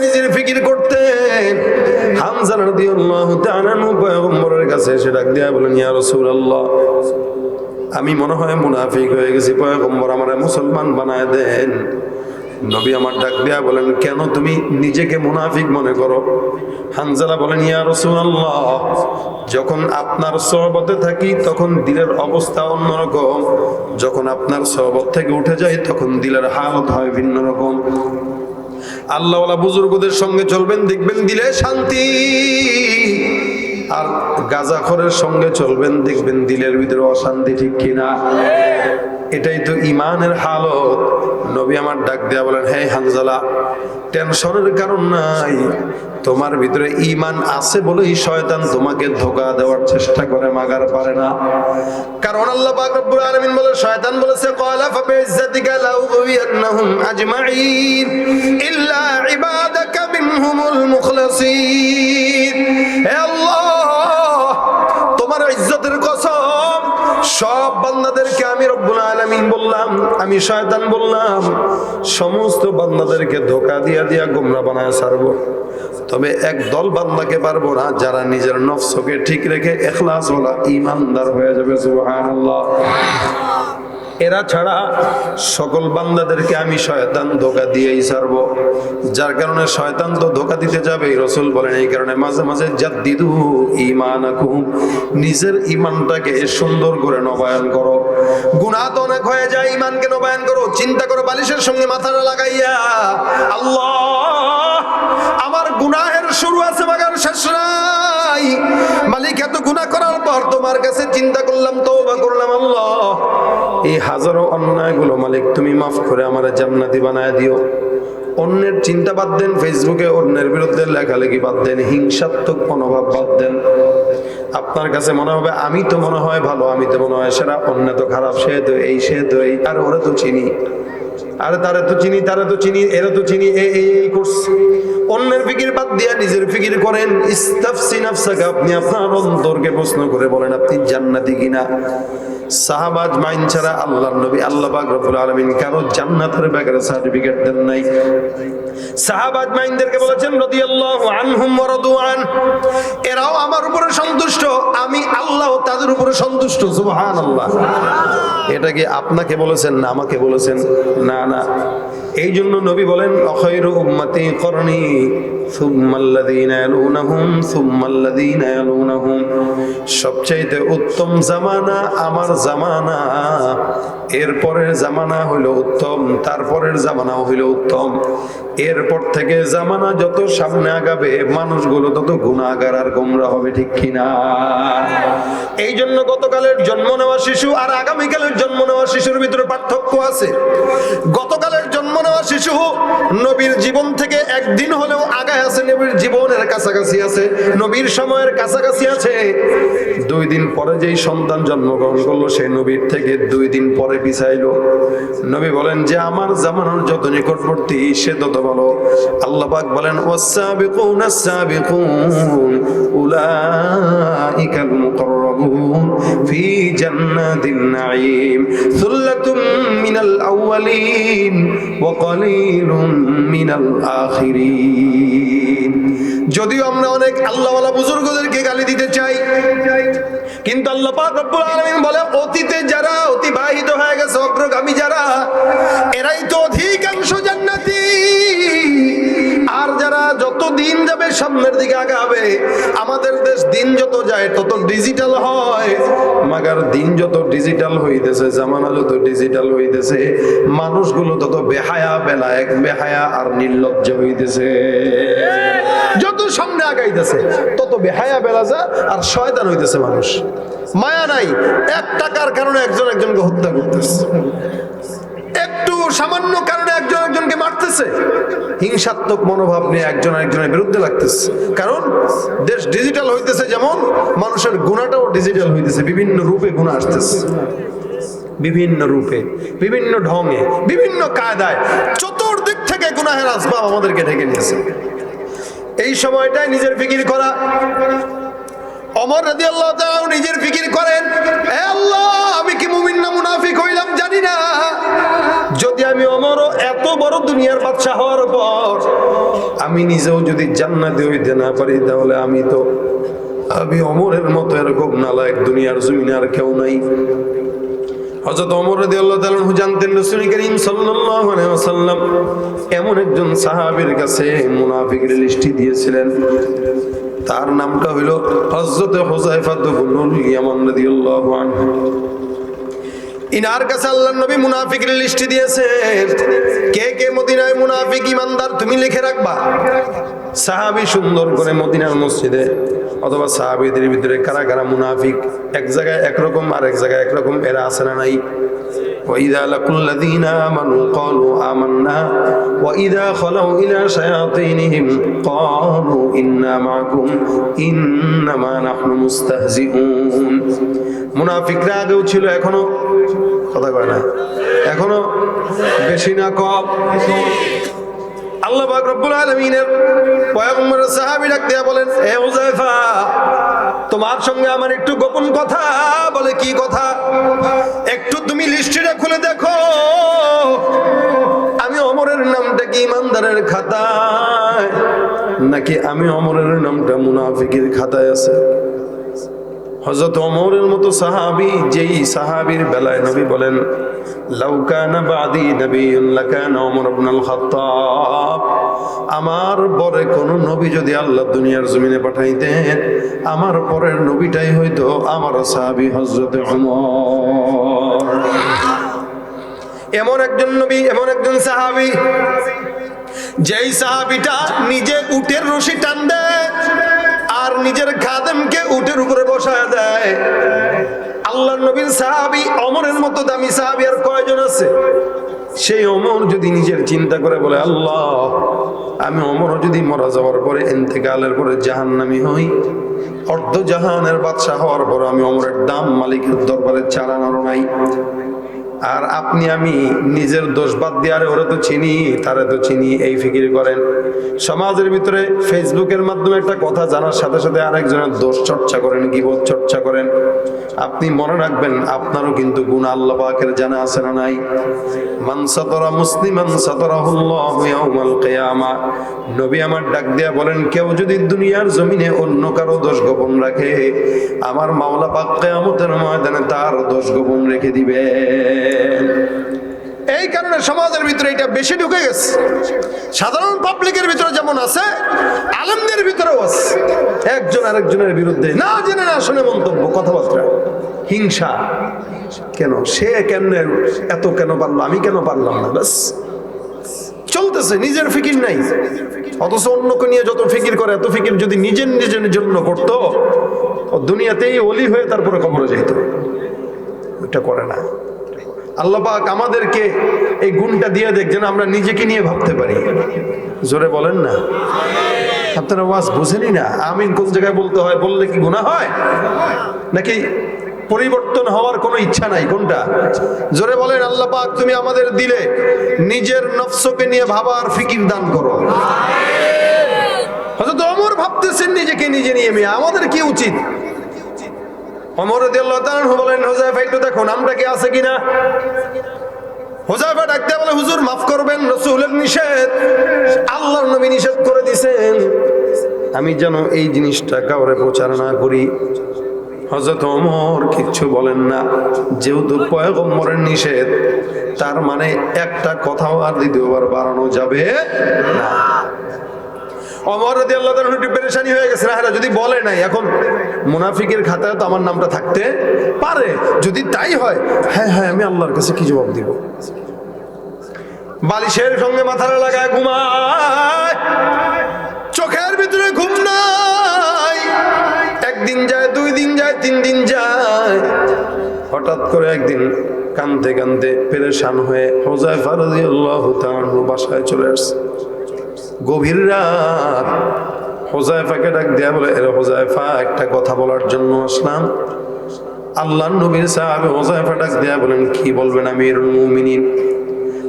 নিজের পয়গম্বরের কাছে ডাক বলেন আমি মনে হয় মুনাফিক হয়ে গেছি, পয়গম্বর আমার মুসলমান বানায় দেন। নবী আমার ডাক দিয়া বলেন, কেন তুমি নিজেকে মুনাফিক মনে করো? হানজালা বলেন, ইয়া রাসূলুল্লাহ, যখন আপনার সহবতে থাকি, তখন দিলের অবস্থা অন্যরকম। যখন আপনার সহবত থেকে উঠে যাই, তখন দিলের হালত হয় ভিন্ন রকম। আল্লাহওয়ালা বুজুর্গদের সঙ্গে চলবেন, দেখবেন দিলে শান্তি। আর গাজাখরের সঙ্গে চলবেন, দেখবেন দিলের ভিতরে অশান্তি ঠিক কিনা। এটাই তো ইমানের হালত। নবী আমার ডাক দেয়া বলেন হ্যাঁ হানজালা, টেনশনের কারণ নাই। তোমার ভিতরে ইমান আছে বলেই শয়তান তোমাকে ধোকা দেওয়ার চেষ্টা করে, মাগার পারে না। কারণ আল্লাহ পাক রব্বুল আলামিন বলে, শয়তান বলেছে ক্বালা ফাবিইজ্জাতিকা লাউগবিয়ান্নাহুম আজমাইন ইল্লা ইবাদাকা মিনহুমুল মুখলাসিন। হে আল্লাহ! সব বান্দাদেরকে আমি রব্বুল আলামিন বললাম, আমি শয়তান বললাম, সমস্ত বান্দাদেরকে ধোকা দিয়া দিয়া গোমরা বানায় সারব তবে এক দল বান্দাকে পারব না, যারা নিজের নফসকে ঠিক রেখে এখলাস বলা ইমানদার হয়ে যাবে, সুবহানাল্লাহ। এরা ছাড়া সকল বান্দাদেরকে আমি শয়তান ধোকা দিয়েই ছাড়ব। যার কারণে শয়তান তো ধোকা দিতে যাবে রসুল বলেন এই কারণে মাঝে মাঝে জাদ্দিদু ইমান নিজের ইমানটাকে সুন্দর করে নবায়ন করো। গুণা তো অনেক হয়ে যায় ইমানকে নবায়ন করো, চিন্তা করো, বালিশের সঙ্গে মাথাটা লাগাইয়া আল্লাহ, আমার গুনাহের শুরু আছে বাগান শেষ নাই। মালিক এত গুনাহ করার পর তোমার কাছে চিন্তা করলাম এই হাজারো অন্যায়গুলো, মালিক, তুমি মাফ করে আমার জান্নাতি বানায় দিও। অন্যের চিন্তা বাদ দেন, ফেসবুকে অন্যের বিরুদ্ধে লেখালেখি বাদ দেন, হিংসাত্মক মনোভাব বাদ দেন। আপনার কাছে মনে হবে, আমি তো মনে হয় ভালো, আমি তো মনে হয় সেরা, অন্য তো খারাপ, সে তো এই, সে তো এই, আর ওরা তো চিনি। আরে তারা তো চিনি, তারা তো চিনি, এরা তো চিনি এই এই করছে অন্যের ফিকির বাদ দিয়া নিজের ফিকির করেন। ইস্তাফসি আপনি আপনার অন্তরকে প্রশ্ন করে বলেন, আপনি জান্নাতি কিনা? সাহাবাজ মাইন ছাড়া আল্লাহ নবী, আল্লাহ পাক আলমিন কারও জান্নাতের ব্যাপারে সার্টিফিকেট দেন নাই। সাহাবাজ মাইনদেরকে বলেছেন রদি আল্লাহ আনহুম এরাও আমার উপরে সন্তুষ্ট। আমি তাদের উপরে সন্তুষ্ট, সুবহানাল্লাহ। এটা কি আপনাকে বলেছেন না আমাকে বলেছেন? না না। এই জন্য নবী বলেন, অখৈরু উম্মতি করণী সবচাইতে উত্তম জামানা আমার জামানা। এরপরের জামানা হইল উত্তম, তারপরের জামানাও হইল উত্তম। এরপর থেকে জামানা যত সামনে আগাবে, মানুষগুলো তত গুণাগার আর গোমরা হবে, ঠিক কিনা? এই জন্য গতকালের জন্ম নেওয়া শিশু আর আগামীকালের জন্ম নেওয়া শিশুর ভিতরে পার্থক্য আছে। গতকালের জন্ম নেওয়া শিশু নবীর জীবন থেকে একদিন হলেও আগায় আছে, নবীর জীবনের কাছাকাছি আছে, নবীর সময়ের কাছাকাছি আছে। দুই দিন পরে যেই সন্তান জন্মগ্রহণ করল সেই নবীর থেকে দুই দিন পরে পিছাইলো। নবী বলেন, যে আমার জামানোর যত নিকটবর্তী, সে তত ভালো। আল্লাহ বলেন মুকাররাবুন ফি জান্নাতিন নাঈম সুল্লাতুম মিনাল আউয়ালিন ওয়া কালিলুম মিনাল আখিরিন যদিও আমরা অনেক আল্লাহওয়ালা বুজুর্গদেরকে গালি দিতে চাই, কিন্তু আল্লাহ রব্বুল আলামিন বলে, অতীতে যারা অতিবাহিত হয়ে গেছে, অগ্রগামী যারা, এরাই তো অধিকাংশ জান্নাতি। আর যারা যত দিন যাবে সামনের দিকে আগাবে, আমাদের দেশ দিন যত যায় তত ডিজিটাল হয়। মাগার দিন যত ডিজিটাল হইতেছে, জামানা যত ডিজিটাল হইতেছে, মানুষগুলো তত বেহায়া বেলা এক বেহায়া আর নির্লজ্জ হইতেছে। যত সামনে আগাইতেছে, তত বেহায়া বেলা যা আর শয়তান হইতেছে মানুষ। মায়া নাই, এক টাকার কারণে একজন একজনকে হত্যা করতেছে। একটু সামান্য কারণে একজন একজনকে মারতেছে। হিংসাত্মক মনোভাব নিয়ে একজন একজনের বিরুদ্ধে লাগতেছে। কারণ দেশ ডিজিটাল হইতেছে যেমন, মানুষের গুণাটাও ডিজিটাল হইতেছে। বিভিন্ন রূপে গুণা আসতেছে। বিভিন্ন রূপে, বিভিন্ন ঢঙে, বিভিন্ন কায়দায় চতুর্দিক থেকে গুনাহের আসবাব আমাদেরকে ঢেকে নিয়েছে। এই সময়টায় নিজের ফিকির করা। অমর রাজি আল্লাহ নিজের ফিকির করেন আল্লাহ, আমি কি মুমিন না মুনাফিক হইলাম জানি না। দুনিয়ার বাদশা হওয়ার পর আমি নিজেও যদি জান্নাতে হইতে না পারি, তাহলে আমি তো, আমি অমরের মতো এরকম নালায়ক দুনিয়ার জমিনে আর কেউ নাই। তার নামটা হইল হুযায়ফা ইবনুল ইয়ামান আনহু। ইনার কাছে আল্লাহ নবী মুনাফিকের লিস্টি দিয়েছেন কে কে মদিনায় মুনাফিক ইমানদার তুমি লিখে রাখবা সাহাবী সুন্দর করে মদিনার মসজিদে অথবা সাহাবীদের ভিতরে কারা কারা মুনাফিক এক জায়গায় একরকম আর এক জায়গায় একরকম এরা আছে না নাই وإذا لقوا الذين آمنوا قالوا آمنا وإذا خلوا إلى شياطينهم قالوا إنا معكم إنما نحن مستهزئون মুনাফিকরা আগেও ছিল এখনো কথা কয় না। এখনও বেশি না, কম। আল্লাহ পাক রব্বুল আলামিনের পয়গম্বর সাহাবী বলেন, এ হুযায়ফা তোমার সঙ্গে আমার একটু গোপন কথা। বলে, কি কথা? একটু তুমি লিস্টটা খুলে দেখো। আমি অমরের নামটা কি, ইমানদারের খাতায়? নাকি আমি অমরের নামটা মুনাফিকের খাতায় আছে? হজরত অমরের মতো সাহাবি, যেই সাহাবির বেলায় নবী বলেন লাউকানা বাদি নবীন লাকানা ওমর ইবনুল খাত্তাব। আমার পরে কোন নবী যদি আল্লাহ দুনিয়ার জমিনে পাঠাইতেন, আমার পরের নবীটাই হয়তো আমার সাহাবি হজরত ওমর। এমন একজন নবী, এমন একজন সাহাবি, যেই সাহাবিটা নিজে উটের রশি টান দেয় নিজের খাদেমকে উটের উপরে বসায় দেয়। আল্লাহ নবীর সাহাবি অমরের মতো দামি সাহাবি আর কয়জন আছে? সেই অমর যদি নিজের চিন্তা করে বলে, আল্লাহ, আমি অমর যদি মরা যাওয়ার পরে এন্তেকালের পরে জাহান্নামি হই, অর্ধ জাহানের বাদশাহ হওয়ার পর আমি অমরের দাম মালিকের দরবারে চালানোর নাই। আর আপনি, আমি নিজের দোষ বাদ দিয়ে, আরে ওরা তো চিনি, তারা তো চিনি, এই ফিকির করেন। সমাজের ভিতরে ফেসবুকের মাধ্যমে একটা কথা জানার সাথে সাথে আরেকজনের দোষ চর্চা করেন, গিবত চর্চা করেন। আপনি মনে রাখবেন, আপনারও কিন্তু গুণ আল্লাহ পাকের জানা আছে না নাই? মান কিয়ামা। নবী আমার ডাক দিয়া বলেন, কেউ যদি দুনিয়ার জমিনে অন্য কারও দোষ গোপন রাখে, আমার মাওলা পাক কিয়ামতের ময়দানে তার দোষ গোপন রেখে দিবে। এই কারণে সমাজের ভিতরে এটা বেশি ঢুকে গেছে। সাধারণ পাবলিকের ভিতরে যেমন আছে, আলমদের ভিতরেও আছে। একজন আরেকজনের বিরুদ্ধে না জেনে না শুনে মন্তব্য, কথাবার্তা। হিংসা। কেন? সে কেমনে, এত কেন পারল? আমি কেন পারলাম না? ব্যাস। চলতেছে, নিজের ফিকির নাই। অথচ অন্যকে নিয়ে যত ফিকির করে, এত ফিকির যদি নিজের নিজের জন্য করতো দুনিয়াতেই অলি হয়ে তারপরে কবরে যেত ওইটা করে না। আল্লাহ পাক আমাদেরকে এই গুণটা দিয়ে দেখ যেন আমরা নিজেকে নিয়ে ভাবতে পারি। জোরে বলেন না। আপনারা ওয়াজ বুঝেনি না। আমিন কোন জায়গায় বলতে হয় বললে কি গুণা হয়? নাকি পরিবর্তন হওয়ার কোনো ইচ্ছা নাই কোনটা? জোরে বলেন আল্লাহ পাক তুমি আমাদের দিলে নিজের নফসকে নিয়ে ভাবার ফিকির দান করো। হয়তো অমর ভাবতেছেন নিজেকে নিজে নিয়ে মেয়ে। আমাদের কি উচিত? অমর কি আছে ডাকতে বলে, হুজুর, মাফ করবেন নিষেধ। নিষেধ করে দিয়েছেন আমি যেন এই জিনিসটা কাউরে প্রচার না করি। হযরত ওমর কিচ্ছু বলেন না। যেহেতু পয়গম্বরের নিষেধ, তার মানে একটা কথাও আর দ্বিতীয়বার বাড়ানো যাবে না। আল্লাহ একটু হয়ে গেছে। যদি বলে নাই, এখন মুনাফিকের খাতায় তো আমার নামটা থাকতে পারে। যদি তাই হয় হ্যাঁ হ্যাঁ আমি আল্লাহর কাছে কি জবাব দিব? বালিশের সঙ্গে মাথাটা লাগায় ঘুমায়। চোখের ভিতরে ঘুম নাই। একদিন যায়, দুই দিন যায়, তিন দিন যায়। হঠাৎ করে একদিন কানতে কানতে পেরেশান হয়ে হোজায় ফারদি আল্লাহ বাসায় চলে আসছে গভীর রাত। হোজাইফাকে ডাক দেয়া বলে, এরে হোজাইফা একটা কথা বলার জন্য আসলাম। আল্লাহ নবীর সাহেব হোজাইফা ডাক দেয়া বলেন, কি বলবেন আমির মুমিনিন?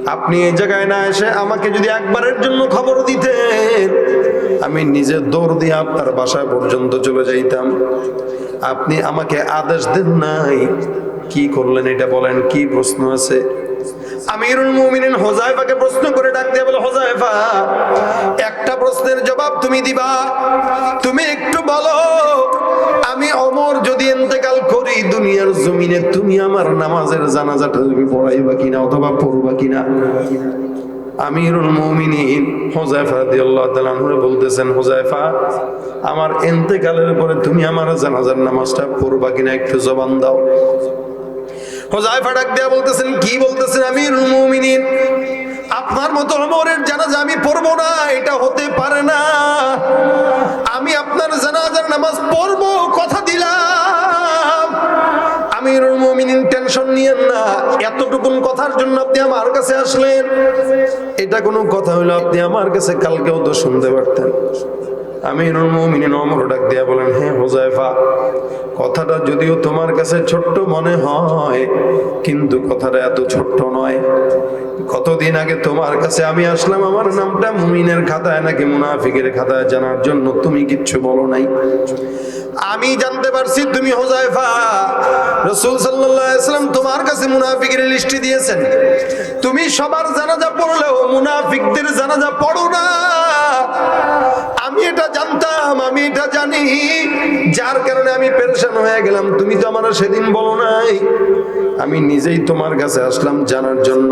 আপনি এই জায়গায় না এসে আমাকে যদি একবারের জন্য খবর দিতেন, আমি নিজে দৌড় দিয়ে আপনার বাসায় পর্যন্ত চলে যাইতাম। আপনি আমাকে আদেশ দেন নাই। কি করলেন এটা বলেন, কি প্রশ্ন আছে? আমিরুল মুমিনিন হোজাইফাকে প্রশ্ন করে ডাক দিয়ে বলে হোজাইফা একটা প্রশ্নের জবাব তুমি দিবা। তুমি একটু বলো, আমি অমর যদি ইন্তেকাল করি, দুনিয়ার জমিনে তুমি আমার নামাজের জানাজাটা তুমি পড়াইবা কিনা অথবা পড়বা কিনা? আমিরুল মুমিনিন হোজাইফা রাদিয়াল্লাহু তাআলা বলতেছেন হোজাইফা আমার ইন্তেকালের পরে তুমি আমার জানাজার নামাজটা পড়বা কিনা? একটু জবান দাও। হোজাইফা ডাক দেয়া বলতেছেন, কি বলতেছেন আমিরুল মুমিনিন? আপনার মতো ওমরের জানাজা আমি পড়ব না, এটা হতে পারে না। আমি আপনার জানাজার নামাজ পড়ব, কথা দিলাম। আমিরুল মুমিনিন, টেনশন নিয়েন না, এতটুকুন কথার জন্য আপনি আমার কাছে আসলেন। এটা কোনো কথা হইল, আপনি আমার কাছে কালকেও তো শুনতে পারতেন। আমিরুল মুমিনিন অমর ডাক দিয়া বলেন হ্যাঁ হোজাইফা কথাটা যদিও তোমার কাছে ছোট্ট মনে হয়, কিন্তু কথাটা এত ছোট্ট নয়। কতদিন আগে তোমার কাছে আমি আসলাম, আমার নামটা মুমিনের খাতায় নাকি মুনাফিকের খাতায় জানার জন্য। তুমি কিচ্ছু বলো নাই। আমি জানতে পারছি তুমি হোজাইফা রসুল সাল্লাম তোমার কাছে মুনাফিকের লিস্টি দিয়েছেন। তুমি সবার জানাজা পড়লেও মুনাফিকদের জানাজা পড়ো না। আমি এটা জানতাম, আমি এটা জানি। যার কারণে আমি পেরেশান হয়ে গেলাম। তুমি তো আমার সেদিন বলো নাই। আমি নিজেই তোমার কাছে আসলাম জানার জন্য।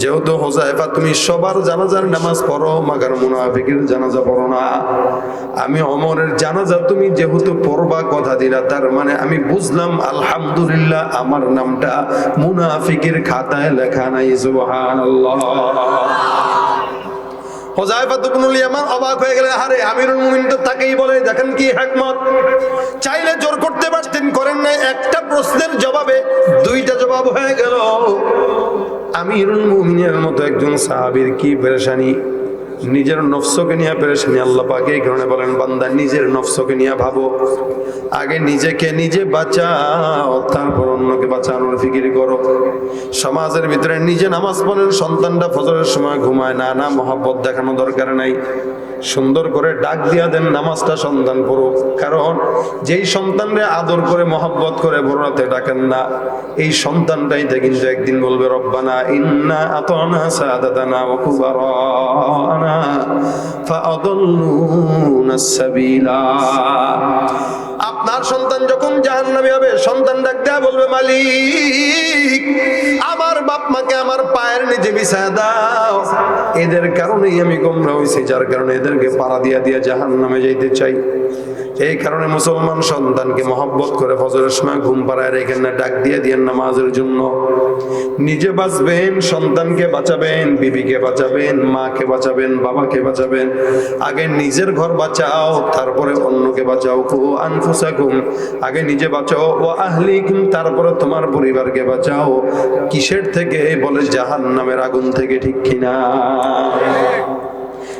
যেহেতু হোজাইফা তুমি সবার জানাজার নামাজ পড়ো, মাগার মুনাফিকের জানাজা পড়ো না। আমি অমরের জানাজা তুমি যেহেতু পড়বা কথা দিলা, তার মানে আমি বুঝলাম, আলহামদুলিল্লাহ, আমার নামটা মুনাফিকের খাতায় লেখা নাই, সুবহানাল্লাহ। হোজাইফা তুবনুল ইয়ামান অবাক হয়ে গেলেন আরে আমিরুল মুমিন তো তাকেই বলে, দেখেন কি হেকমত। চাইলে জোর করতে পারতেন, করেন না একটা প্রশ্নের জবাবে দুইটা জবাব হয়ে গেল। আমিরুল মুমিনের মতো একজন সাহাবীর কি পেরেশানি। নিজের নফসকে নিয়ে পেরেছেন আল্লাহ পাকে এই কারণে বলেন, বান্দা নিজের নফসকে নিয়ে ভাবো। আগে নিজেকে নিজে বাঁচাও, তারপর অন্যকে বাঁচানোর ফিকির করো। সমাজের ভিতরে নিজে নামাজ পড়েন সন্তানটা ফজরের সময় ঘুমায় না না মহাব্বত দেখানো দরকার নাই। সুন্দর করে ডাক দিয়া দেন নামাজটা সন্তান পড়ুক। কারণ যেই সন্তানরে আদর করে, মহাব্বত করে বড়রাতে ডাকেন না, এই সন্তানটাই সন্তানটাইতে কিন্তু একদিন বলবে, রব্বানা ইন্না আতনা সাদাতানা ওয়া কুবারানা ফাআদাল্লুনা সাবিলা। আপনার সন্তান যখন জাহান নামে হবে, সন্তান ডাক দেয়া বলবে, মালিক, আমার বাপ মাকে আমার পায়ের নিজে বিছায় দাও। এদের কারণেই আমি গোমরা হয়েছি যার কারণে এদেরকে পাড়া দিয়া দিয়া জাহান নামে যাইতে চাই। এই কারণে মুসলমান সন্তানকে মহব্বত করে ফজরের সময় ঘুম পাড়ায় রেখেন না, ডাক দিয়ে দিয়ে নামাজের জন্য। নিজে বাঁচবেন, সন্তানকে বাঁচাবেন, বিবিকে বাঁচাবেন, মাকে বাঁচাবেন, বাবাকে বাঁচাবেন। আগে নিজের ঘর বাঁচাও, তারপরে অন্যকে বাঁচাও। কু আনফুসাকুম, আগে নিজে বাঁচাও। ও আহলিকুম, তারপরে তোমার পরিবারকে বাঁচাও। কিসের থেকে? বলে জাহান নামের আগুন থেকে, ঠিক কিনা?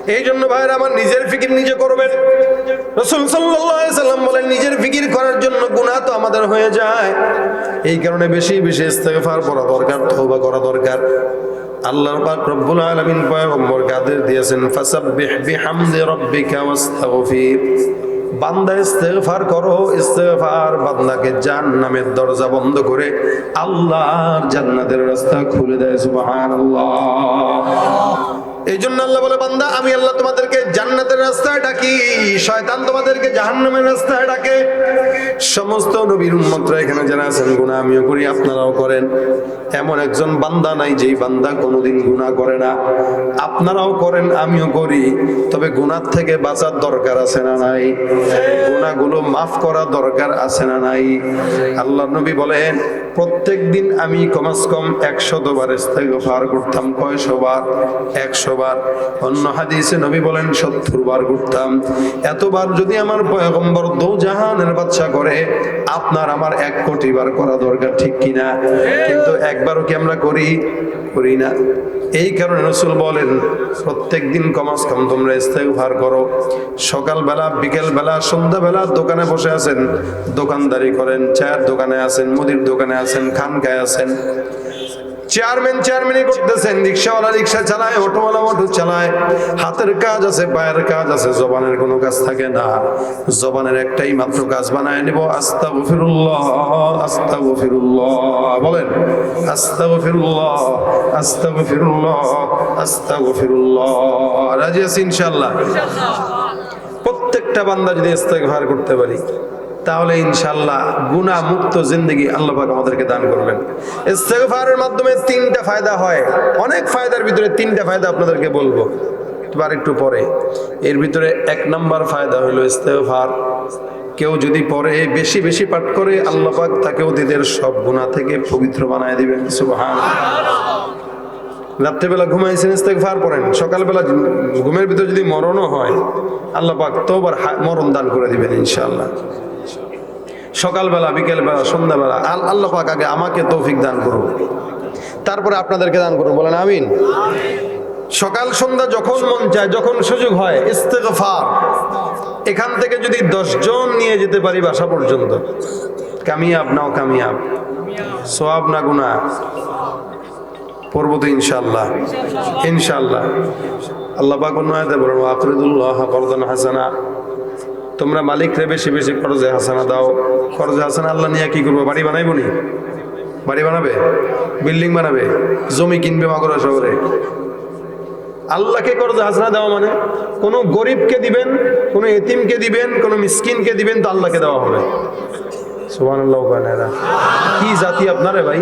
এই জন্য ভাইরা আমার নিজের ফিকির নিজে করবেন। সাল্লাম নিজের ফিকির করার জন্য গুণা তো আমাদের হয়ে যায়। এই কারণে বেশি বেশি ইস্তেফার করা দরকার, তওবা করা দরকার। ইস্তেগফার করো বান্দাকে দরজা বন্ধ করে আল্লাহর জান্নাতের রাস্তা খুলে দেয়, সুবহানাল্লাহ। এই জন্য আল্লাহ বলে, বান্দা, আমি আল্লাহ তোমাদেরকে জান্নাতের রাস্তায় ডাকি, শয়তান তোমাদেরকে জাহান্নামের রাস্তায় ডাকে। সমস্ত নবীর উম্মতরা এখানে যারা আছেন, গুনাহ আমিও করি, আপনারাও করেন। এমন একজন বান্দা নাই, যেই বান্দা কোনোদিন গুনাহ করে না। আপনারাও করেন, আমিও করি। তবে গুনার থেকে বাঁচার দরকার আছে না নাই? গুনাহগুলো মাফ করা দরকার আছে না নাই? আল্লাহ নবী বলেন প্রত্যেক দিন আমি কমাস কম একশত বার ইস্তেগফার করতাম, কয়শো বার? একশো বার অন্য হাদিসে নবী বলেন, সত্তর বার করতাম এতবার যদি আমার পয়গম্বর দো জাহানের বাচ্চা করে, আপনার আমার এক কোটি বার করা দরকার, ঠিক কিনা? কিন্তু একবারও কি আমরা করি? করি না। এই কারণে রসুল বলেন প্রত্যেক দিন কমাস কম, তোমরা ইস্তেগফার করো। সকালবেলা, বিকেলবেলা, সন্ধ্যাবেলা দোকানে বসে আছেন, দোকানদারি করেন, চায়ের দোকানে আছেন, মুদির দোকানে আছেন, খানকায় আছেন। চেয়ারম্যান চেয়ারম্যানই করতেছেন, রিক্সাওয়ালা রিক্সা চালায়, অটোওয়ালা অটো চালায়। হাতের কাজ আছে, পায়ের কাজ আছে, জবানের কোনো কাজ থাকে না। জবানের একটাই মাত্র কাজ বানায় নেব আস্তা গফিরুল্লাহ আস্তা গফিরুল্লাহ বলেন আস্তা গফিরুল্লাহ আস্তা গফিরুল্লাহ আস্তা গফিরুল্লাহ রাজি আছি ইনশাল্লাহ প্রত্যেকটা বান্দা যদি ইস্তেগফার করতে পারি তাহলে ইনশাল্লাহ গুনাহ মুক্ত জিন্দগি আল্লাহফাক আমাদেরকে দান করবেন। ইস্তেগফারের মাধ্যমে তিনটা ফায়দা হয়। অনেক ফায়দার ভিতরে তিনটা ফায়দা আপনাদেরকে বলব। এবার একটু পরে। এর ভিতরে এক নাম্বার ফায়দা হলো ইস্তেগফার। কেউ যদি পরে বেশি বেশি পাঠ করে, আল্লাহ পাক তাকে অতীতের সব গুনাহ থেকে পবিত্র বানায় দিবেন। সুবহান রাত্রেবেলা ঘুমাইছেন, ইস্তেগফার পড়েন। সকালবেলা ঘুমের ভিতরে যদি মরণও হয়, আল্লাহ পাক তোবার মরণ দান করে দিবেন ইনশাআল্লাহ। সকালবেলা, বিকেলবেলা, সন্ধ্যাবেলা, আল আল্লাহ পাক আগে আমাকে তৌফিক দান করুন তারপরে আপনাদেরকে দান করুন বলেন আমিন। সকাল, সন্ধ্যা যখন মন চায়, যখন সুযোগ হয়, ইস্তেগফার। এখান থেকে যদি দশজন নিয়ে যেতে পারি বাসা পর্যন্ত। কামিয়াব নাও, কামিয়াব। সোয়াব না গুনা পড়ব ইনশাল্লাহ ইনশাল্লাহ আল্লাহ পাক অন্য বলেন আকরিদুল্লাহ করদান হাসানা। তোমরা মালিকরে বেশি বেশি খরচে হাসানা দাও। খরচে হাসানা আল্লাহ নিয়ে কি করব? বাড়ি বানাইবো নি? বাড়ি বানাবে? বিল্ডিং বানাবে? জমি কিনবে মাগুরা শহরে? আল্লাহকে করজে হাসানা দেওয়া মানে? কোনো গরিবকে দিবেন, কোনো এতিমকে দিবেন, কোনো মিসকিনকে দিবেন তো আল্লাহকে দেওয়া হবে। সুবান আল্লাহ কি জাতি আপনারে ভাই?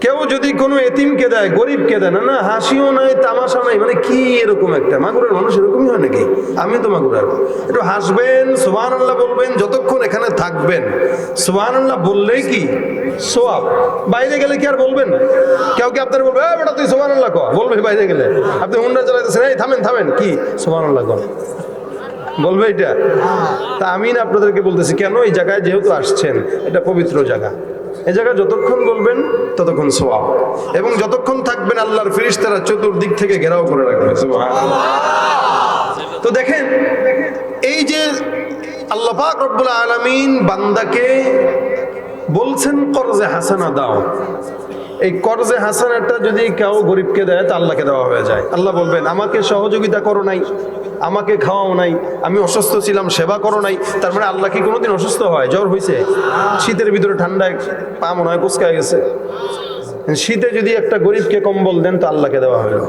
কেউ যদি কোনো এতিমকে দেয়, গরিবকে দেয়, না না, হাসিও নাই তামাশা নাই মানে কি এরকম একটা? মাগুরের মানুষ এরকমই হয় নাকি? আমি তো মাগুরার একটু হাসবেন সুবান আল্লাহ বলবেন, যতক্ষণ এখানে থাকবেন। সুবান আল্লাহ বললেই কি? সোয়াব। বাইরে গেলে কি আর বলবেন? কেউ কি আপনার বলবে, "এ বেটা, তুই সুবান আল্লাহ ক বলবে বাইরে গেলে। আপনি হুন্ডা চালাইতেছেন, এই, থামেন থামেন। কি? সুবান আল্লাহ কর। বলবে এটা তা আমি না আপনাদেরকে বলতেছি, কেন এই জায়গায় যেহেতু আসছেন, এটা পবিত্র জায়গা। এই জায়গায় যতক্ষণ বলবেন ততক্ষণ সোয়াব এবং যতক্ষণ থাকবেন আল্লাহর ফিরিস তারা চতুর্দিক থেকে ঘেরাও করে রাখবে। তো দেখেন এই যে আল্লাহ পাক রব্বুল আলমিন বান্দাকে বলছেন করজে হাসানা দাও। এই করজে হাসানাটা যদি কেউ গরিবকে দেয়, তা আল্লাহকে দেওয়া হয়ে যায়। আল্লাহ বলবেন, আমাকে সহযোগিতা করো নাই, আমাকে খাওয়াও নাই, আমি অসুস্থ ছিলাম, সেবা করো নাই, তার মানে আল্লাহ কি কোনোদিন অসুস্থ হয়? জ্বর হয়েছে শীতের ভিতরে ঠান্ডায় পা মনে হয় কুচকায় গেছে। শীতে যদি একটা গরিবকে কম্বল দেন, তো আল্লাহকে দেওয়া হলো।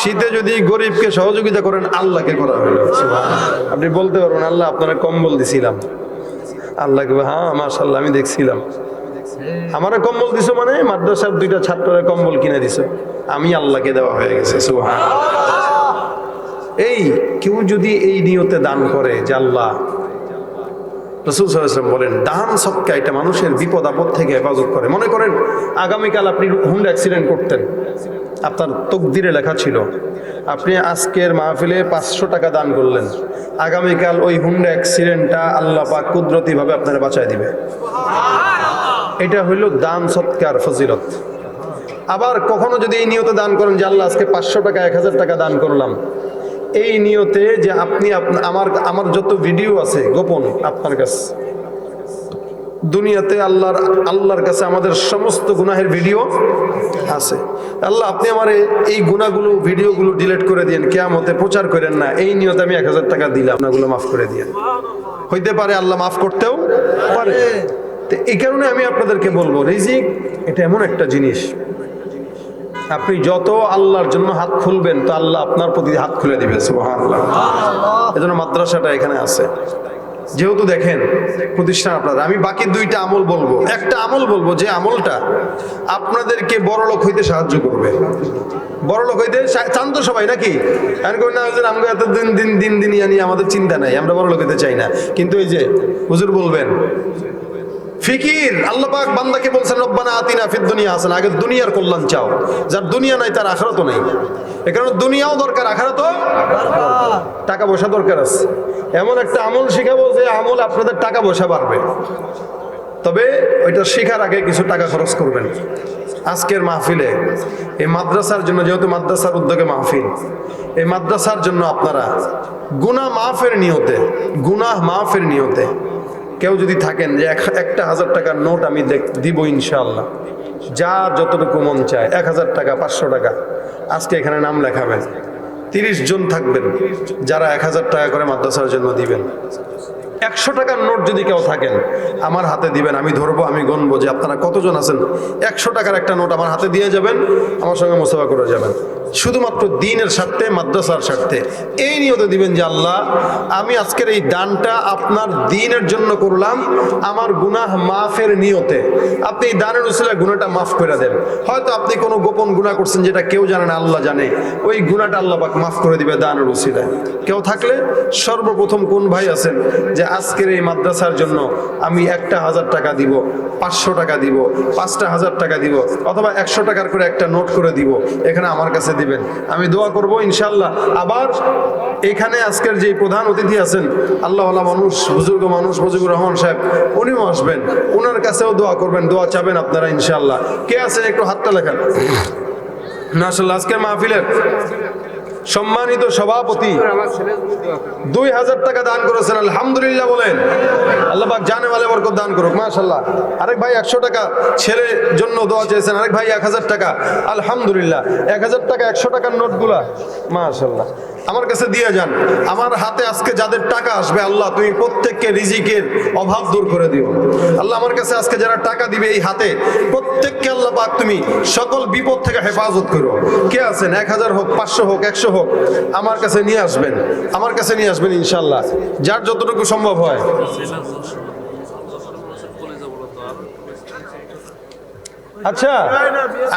শীতে যদি গরিবকে সহযোগিতা করেন, আল্লাহকে করা হলো। আপনি বলতে পারবেন, আল্লাহ, আপনারা কম্বল দিছিলাম। আল্লাহকে হ্যাঁ মাশাল্লাহ আমি দেখছিলাম। আমারে কম্বল দিছো মানে? মাদ্রাসার দুইটা ছাত্রের কম্বল কিনে দিছো। আমি আল্লাহকে দেওয়া হয়ে গেছে সুবহান এই, কেউ যদি এই নিয়তে দান করে যে আল্লাহ, রসুল বলেন, দান, সৎকা, এটা মানুষের বিপদ, আপদ থেকে হেফাজত করে। মনে করেন, আগামীকাল আপনি হুন্ডা অ্যাক্সিডেন্ট করতেন। আপনার তকদিরে লেখা ছিল, আপনি আজকের মাহফিলে পাঁচশো টাকা দান করলেন। আগামীকাল ওই হুন্ডা অ্যাক্সিডেন্টটা আল্লাহ পাক কুদরতিভাবে আপনারা বাঁচায় দিবে। এটা হইল দান সৎকার, ফজিলত। আবার কখনো যদি এই নিয়তে দান করেন যে আল্লাহ আজকে পাঁচশো টাকা, এক হাজার টাকা দান করলাম, এই নিয়তে যে আপনি আমার আমার যত ভিডিও আছে গোপন আপনার কাছে, দুনিয়াতে আল্লাহর আল্লাহর কাছে আমাদের সমস্ত গুনাহের ভিডিও আছে। আল্লাহ, আপনি আমার এই গুনাহগুলো, ভিডিওগুলো ডিলিট করে দিন কেয়ামতে প্রচার করেন না, এই নিয়তে আমি এক হাজার টাকা দিলাম, গুনাহগুলো মাফ করে দিন হইতে পারে আল্লাহ মাফ করতেও পারে। তো এই কারণে আমি আপনাদেরকে বলব রিজিক এটা এমন একটা জিনিস। আপনি যত আল্লাহর জন্য হাত খুলবেন তো আল্লাহ আপনার প্রতি হাত খুলে দিবে সুবহানাল্লাহ। এজন্য মাদ্রাসাটা এখানে আছে। যেহেতু দেখেন প্রতিষ্ঠান আপনাদের আমি বাকি দুইটা আমল বলব। একটা আমল বলব যে আমলটা আপনাদেরকে বড় লোক হইতে সাহায্য করবে। বড় লোক হইতে চান তো সবাই নাকি? আমি কই না হুজুর আমাকে এত দিন দিন দিন দিন জানি আমাদের চিন্তা নাই আমরা বড় লোক হইতে চাই না। কিন্তু এই যে হুজুর বলবেন ফিকির আল্লাহ পাক বান্দাকে বলছেন, রব্বানা আতিনা ফিদ দুনিয়া হাসানা। আগে দুনিয়ার কল্যাণ চাও। যার দুনিয়া নাই, তার আখরাতও নাই। এ কারণে দুনিয়াও দরকার, আখরাতও টাকা পয়সা দরকার আছে। এমন একটা আমল শিখাবো যে আমল আপনাদের টাকা পয়সা বাড়বে। তবে ওইটা শেখার আগে কিছু টাকা খরচ করবেন। আজকের মাহফিলে, এই মাদ্রাসার জন্য, যেহেতু মাদ্রাসার উদ্যোগে মাহফিল, এই মাদ্রাসার জন্য আপনারা গুনাহ মাফের নিয়তে, গুনাহ মাফের নিয়তে কেউ যদি থাকেন যে এক- একটা হাজার টাকার নোট আমি দিব ইনশাল্লাহ যার যতটুকু মন চায়, এক হাজার টাকা, পাঁচশো টাকা। আজকে এখানে নাম লেখাবেন। তিরিশ জন থাকবেন, যারা এক হাজার টাকা করে মাদ্রাসার জন্য দিবেন। একশো টাকার নোট যদি কেউ থাকেন, আমার হাতে দিবেন, আমি ধরবো, আমি গণবো যে আপনারা কতজন আছেন? একশো টাকার একটা নোট আমার হাতে দিয়ে যাবেন, আমার সঙ্গে মোসাফা করে যাবেন। শুধুমাত্র দিনের স্বার্থে, মাদ্রাসার স্বার্থে। এই নিয়তে দিবেন যে আল্লাহ, আমি আজকের এই দানটা আপনার দিনের জন্য করলাম আমার গুনাহ মাফের নিয়তে। আপনি এই দানের উসিলায় গুনাহটা মাফ করে দেন। হয়তো আপনি কোনো গোপন গুনাহ করছেন যেটা কেউ জানে না, আল্লাহ জানে। ওই গুনাহটা আল্লাহ পাক মাফ করে দিবে দানের উসিলায়। কেউ থাকলে সর্বপ্রথম কোন ভাই আছেন যে আজকের এই মাদ্রাসার জন্য আমি একটা হাজার টাকা দিব, পাঁচশো টাকা দিব, পাঁচটা হাজার টাকা দিব, অথবা একশো টাকার করে একটা নোট করে দিব, এখানে আমার কাছে দিবেন। আমি দোয়া করব ইনশাল্লাহ আবার এখানে আজকের যে প্রধান অতিথি আছেন আল্লাহ মানুষ, বুজুর্গ মানুষ, মুজিবুর রহমান সাহেব, উনিও আসবেন। ওনার কাছেও দোয়া করবেন, দোয়া চাবেন আপনারা ইনশাল্লাহ কে আছেন একটু হাতটা লেখান। আসলে আজকের মাহফিলের সম্মানিত সভাপতি, দুই হাজার টাকা দান করেছেন, আলহামদুলিল্লাহ বলেন। আল্লাহ জানে মালে বরকত দান করুক মাশাল্লাহ আরেক ভাই একশো টাকা ছেলের জন্য দোয়া চেয়েছেন, আরেক ভাই এক হাজার টাকা, আলহামদুলিল্লাহ। এক হাজার টাকা, একশো টাকার নোটগুলা মাশাল্লাহ আমার কাছে দিয়ে যান, আমার হাতে আজকে যাদের টাকা আসবে, আল্লাহ তুমি প্রত্যেককে রিজিকের অভাব দূর করে দিও। আল্লাহ আমার কাছে আজকে যারা টাকা দিবে এই হাতে, প্রত্যেককে আল্লাহ পাক তুমি সকল বিপদ থেকে হেফাজত করো। কে আছেন? এক হাজার হোক, পাঁচশো হোক, একশো হোক আমার কাছে নিয়ে আসবেন। আমার কাছে নিয়ে আসবেন ইনশাল্লাহ। যার যতটুকু সম্ভব হয়। আচ্ছা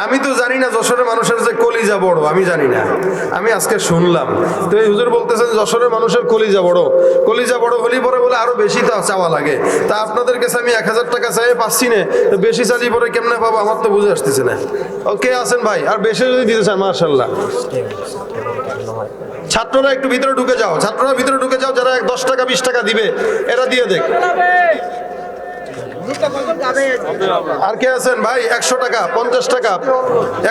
আমি তো জানি না যশোরের মানুষের যে কলিজা বড়, আমি জানি না। আমি আজকে শুনলাম। তো এই হুজুর বলতেছেন যশোরের মানুষের কলিজা বড়। কলিজা বড় হলেই পরে বলে আরও বেশি তা চাওয়া লাগে। তা আপনাদের কাছে আমি এক হাজার টাকা চাই পাচ্ছি না। বেশি চালি পরে কেমনে পাবো? আমার তো বুঝে আসতেছে না। ওকে আছেন ভাই? আর বেশি যদি দিতে চান মার্শাল্লাহ ছাত্ররা একটু ভিতরে ঢুকে যাও। ছাত্ররা ভিতরে ঢুকে যাও, যারা দশ টাকা, বিশ টাকা দিবে, এরা দিয়ে দেখ। আর কে আছেন ভাই? একশো টাকা পঞ্চাশ টাকা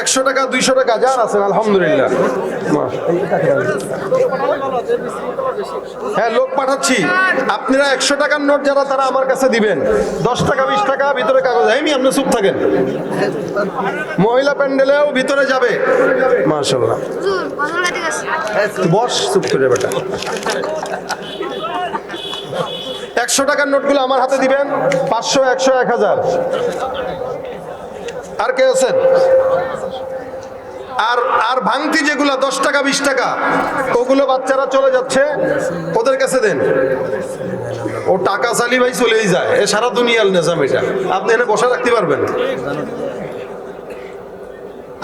একশো টাকা দুইশো টাকা যার আছেন আলহামদুলিল্লাহ। হ্যাঁ লোক পাঠাচ্ছি। আপনারা একশো টাকার নোট যারা তারা আমার কাছে দিবেন। দশ টাকা বিশ টাকা ভিতরে কাগজ। এমনি আপনি চুপ থাকেন। মহিলা প্যান্ডেলেও ভিতরে যাবে। মার্শাল্লাহ বস চুপ করে বেটা। একশো টাকার নোটগুলো আমার হাতে দিবেন। পাঁচশো, একশো, এক হাজার। আর কে আছেন? আর আর ভাঙতি যেগুলো, দশ টাকা, বিশ টাকা, ওগুলো বাচ্চারা চলে যাচ্ছে। ওদের কাছে দেন। ও টাকা চালি ভাই চলেই যায়। এ সারা দুনিয়াল নেজাম এটা আপনি এনে বসা রাখতে পারবেন।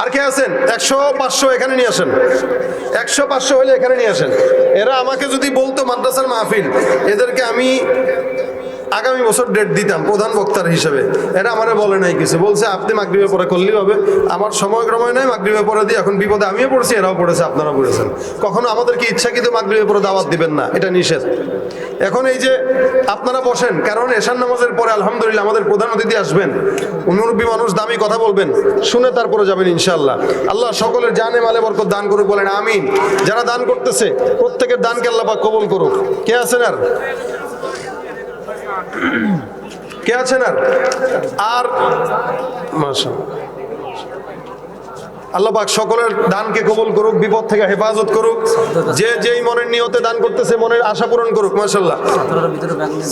আর কে আছেন? একশো পাঁচশো এখানে নিয়ে আসেন। একশো পাঁচশো হলে এখানে নিয়ে আসেন। এরা আমাকে যদি বলতো মাদ্রাসার মাহফিল, এদেরকে আমি আগামী বছর ডেট দিতাম প্রধান বক্তার হিসেবে। এটা আমারে বলে নাই কিছু। বলছে, আপনি মাগরিবের পরে করলেই হবে। আমার সময় ক্রময় নাই মাগরিবের পরে দিয়ে এখন বিপদে আমিও পড়েছি, এরাও পড়েছে আপনারা পড়েছেন। কখনো আমাদেরকে ইচ্ছা ইচ্ছাকৃত মাগরিবের পরে দাওয়াত দিবেন না। এটা নিষেধ। এখন এই যে আপনারা বসেন, কারণ এশান নামাজের পরে আলহামদুলিল্লাহ আমাদের প্রধান অতিথি আসবেন। মুরব্বী মানুষ দামি কথা বলবেন, শুনে তারপরে যাবেন ইনশাল্লাহ আল্লাহ সকলের জানে মালে বরকত দান করুক, বলেন আমিন। যারা দান করতেছে, প্রত্যেকের দানকে আল্লাহ কবুল করুক। কে আছেন আর? কে আছেন আর? আর আল্লাহ পাক সকলের দানকে কবুল করুক বিপদ থেকে হেফাজত করুক যে যেই মনের নিয়তে দান করতেছে মনের আশা পূরণ করুক মাশাল্লাহ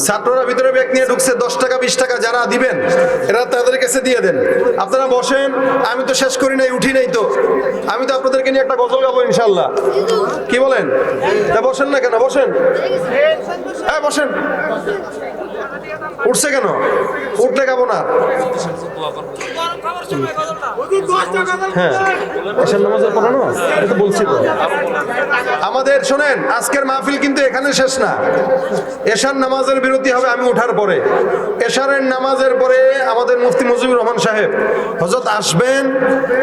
ছাত্ররা ভিতরে ব্যাগ নিয়ে ঢুকছে দশ টাকা বিশ টাকা যারা দিবেন এরা তাদের কাছে দিয়ে দেন। আপনারা বসেন আমি তো শেষ করি নাই উঠি নাই তো। আমি তো আপনাদেরকে নিয়ে একটা গজল গাবো ইনশাল্লাহ কি বলেন? তা বসেন না কেন বসেন। হ্যাঁ বসেন। উঠছে কেন? উঠলে গাবো না। হ্যাঁ। আমাদের, শোনেন, আজকের মাহফিল কিন্তু এখানে শেষ না। এশার নামাজের বিরতি হবে আমি ওঠার পরে। এশারের নামাজের পরে আমাদের মুফতি মুজিবুর রহমান সাহেব হজরত আসবেন,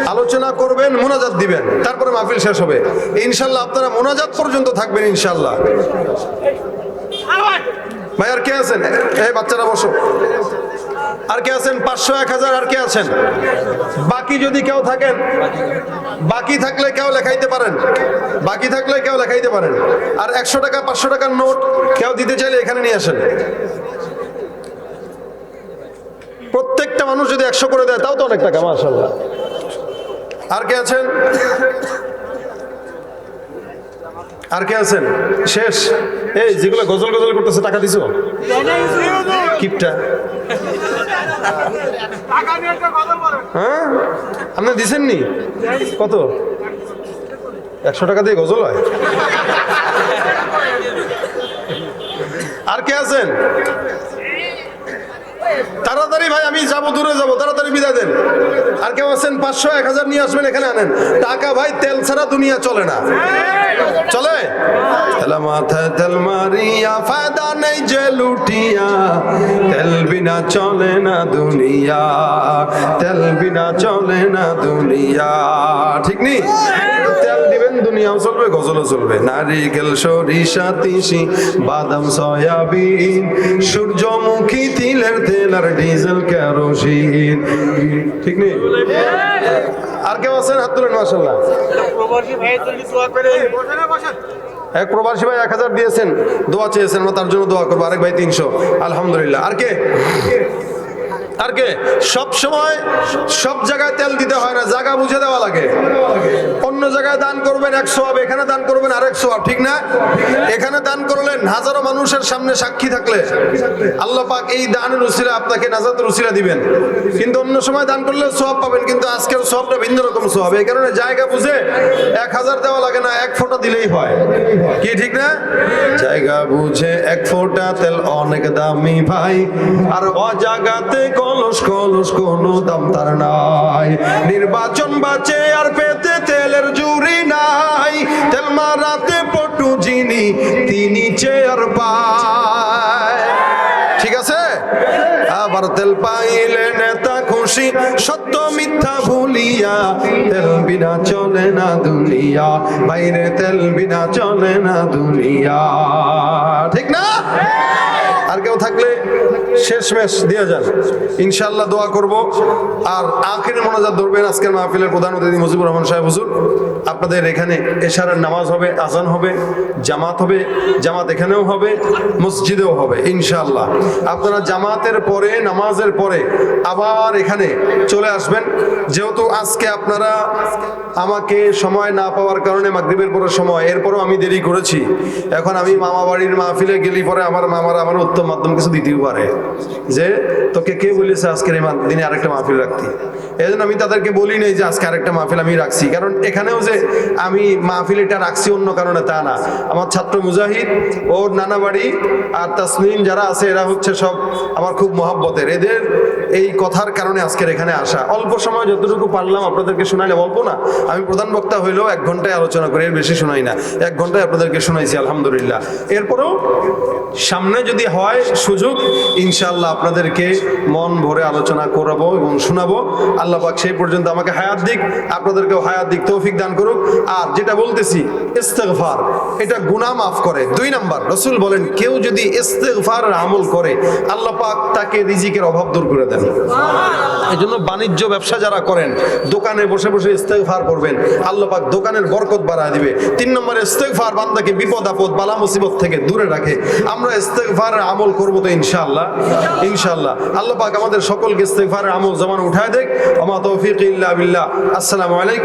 আলোচনা করবেন, মোনাজাত দিবেন। তারপরে মাহফিল শেষ হবে। ইনশাল্লাহ আপনারা মোনাজাত পর্যন্ত থাকবেন ইনশাল্লাহ। ভাই, আর কে আছেন? এই বাচ্চারা, বসো। আর কে আছেন? পাঁচশো এক হাজার, আর কে আছেন? বাকি যদি কেউ থাকেন, বাকি থাকলে কেউ লেখাইতে পারেন। বাকি থাকলে কেউ লেখাইতে পারেন। আর একশো টাকা, পাঁচশো টাকার নোট কেউ দিতে চাইলে এখানে নিয়ে আসেন। চারটা মানুষ যদি একশো করে দেয়, তাও তো অনেক টাকা মাশাল্লাহ আর কে আছেন? আর কে আছেন? শেষ। এই, যেগুলো গজল গজল করতেছে, টাকা দিছো? কিপটা। হ্যাঁ? আপনি দিছেননি? কত? একশো টাকা দিয়ে গজল হয়? আর কে আছেন? তাড়াতাড়ি ভাই, আমি যাব, দূরে যাব, তাড়াতাড়ি বিদায় দেন। আর কেউ আছেন, পাঁচশো, এক হাজার নিয়ে আসবেন, এখানে আনেন। টাকা ভাই, তেল ছাড়া দুনিয়া চলে না। চলে? তেলা মাথায় তেল মারিয়া, ফায়দা নেই যে লুটিয়া। তেল বিনা চলে না দুনিয়া। তেল বিনা চলে না দুনিয়া। ঠিক নি? তেল দিবেন দুনিয়াও চলবে গজলও চলবে। নারিকেল সরিষা তিসি, বাদাম, সয়াবিন, সূর্যমুখী তিলের তেল আর ডিজেল কেরোসিন। ঠিক নেই? আর কেউ আছেন? হাত তুলেন মাসাল্লাহ এক প্রবাসী ভাই এক হাজার দিয়েছেন, দোয়া চেয়েছেন, আমরা তার জন্য দোয়া করব। আরেক ভাই তিনশো। আলহামদুলিল্লাহ। আর কে? আর কে? সব সময় সব জায়গায় তেল দিতে হয় না, জায়গা বুঝে দেওয়া লাগে। অন্য জায়গায় দান করবেন এক সোয়াব, এখানে দান করবেন আরেক সোয়াব, ঠিক না? এখানে দান করলেন হাজারো মানুষের সামনে সাক্ষী থাকলে। আল্লাহ পাক এই দানের উসিলা আপনাকে নাজাতের উসিলা দিবেন। কিন্তু অন্য সময় দান করলে সোয়াব পাবেন, কিন্তু আজকের সোয়াবটা ভিন্ন রকম সোয়াব। এই কারণে জায়গা বুঝে এক হাজার দেওয়া লাগে না, এক ফোঁটা দিলেই হয়। কি ঠিক না? জায়গা বুঝে এক ফোঁটা তেল, অনেক দামি ভাই। আর অজাগাতে কলস কলস, কোনো দাম তার নাই। নির্বাচন বাঁচে আর পেতে তেলের জুরি নাই। তেল মারাতে পটু যিনি, তিনি চেয়ার পায়। ঠিক আছে? আবার তেল পাইলে নেতা খুশি, সত্য মিথ্যা ভুলিয়া। তেল বিনা চলে না দুনিয়া, বাইরে তেল বিনা চলে না দুনিয়া। ঠিক না? কেউ থাকলে শেষ মেশ দিয়ে যান। ইনশাল্লাহ দোয়া করব। আর আখের মনোজাত ধরবেন আজকের মাহফিলের প্রধান অতিথি মুজিবুর রহমান সাহেব হুজুর। আপনাদের এখানে এশারের নামাজ হবে, আজান হবে, জামাত হবে, জামাত এখানেও হবে, মসজিদেও হবে ইনশাল্লাহ আপনারা জামাতের পরে, নামাজের পরে আবার এখানে চলে আসবেন। যেহেতু আজকে আপনারা আমাকে সময় না পাওয়ার কারণে মাগরিবের পরে সময়, এরপরও আমি দেরি করেছি। এখন আমি মামা বাড়ির মাহফিলে গেলি পরে আমার মামারা আমার উত্তম মাধ্যম কিছু দিতেও পারে। যে তোকে কে বলেছে আজকের এই দিনে আরেকটা মাহফিল রাখতে? এই জন্য আমি তাদেরকে বলি নাই যে আজকে আরেকটা মাহফিল আমি রাখছি। কারণ এখানেও যে আমি মাহফিল এটা রাখছি অন্য কারণে তা না। আমার ছাত্র মুজাহিদ, ওর নানাবাড়ি আর তাসমিন যারা আছে, এরা হচ্ছে সব আমার খুব মহাব্বতের। এদের এই কথার কারণে আজকের এখানে আসা। অল্প সময় যতটুকু পারলাম আপনাদেরকে শোনাইলে অল্প না, আমি প্রধান বক্তা হইলেও এক ঘন্টায় আলোচনা করি, এর বেশি শোনাই না। এক ঘন্টায় আপনাদেরকে শোনাইছি, আলহামদুলিল্লাহ। এরপরেও সামনে যদি হয় সুযোগ, ইনশাআল্লাহ আপনাদেরকে মন ভরে আলোচনা করাবো এবং শোনাবো। আল্লাহ পাক সেই পর্যন্ত আমাকে হায়াত দিক, আপনাদেরকেও হায়াত দিক, তৌফিক দান করুক। আর যেটা বলতেছি, ইস্তেগফার, এটা গুনাহ মাফ করে। দুই নাম্বার, রসুল বলেন, কেউ যদি ইস্তেগফার আমল করে, আল্লাহ পাক তাকে রিজিকের অভাব দূর করে দেন। এই জন্য বাণিজ্য ব্যবসা যারা করেন, দোকানে বসে বসে ইস্তেকফার করবেন। আল্লাপাক দোকানের বরকত বাড়ায় দিবে। তিন নম্বরে ইস্তেকফার বান্দাকে বিপদ আপদ, বালা মুসিবত থেকে দূরে রাখে। আমরা ইস্তেকফারের আমল করব তো ইনশাআল্লাহ। ইনশাআল্লাহ। আল্লাপাক আমাদের সকলকে ইস্তেকফারের আমল জমান উঠায় দেখ। আমা তৌফিক ইল্লা বিল্লাহ। আসসালামু আলাইকুম।